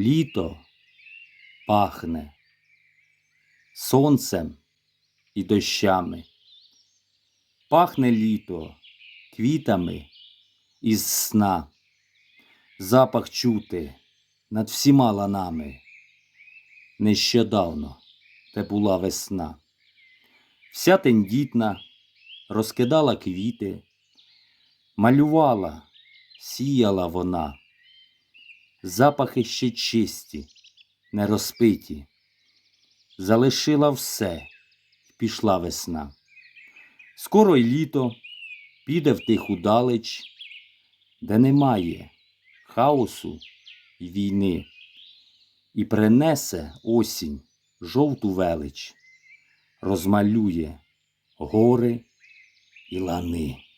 Літо пахне сонцем і дощами. Пахне літо квітами із сна. Запах чути над всіма ланами. Нещодавно те була весна. Вся тендітна розкидала квіти, малювала, сіяла вона. Запахи ще чисті, не розпиті. Залишила все, пішла весна. Скоро й літо піде в тиху далеч, де немає хаосу й війни, і принесе осінь жовту велич, розмалює гори і лани.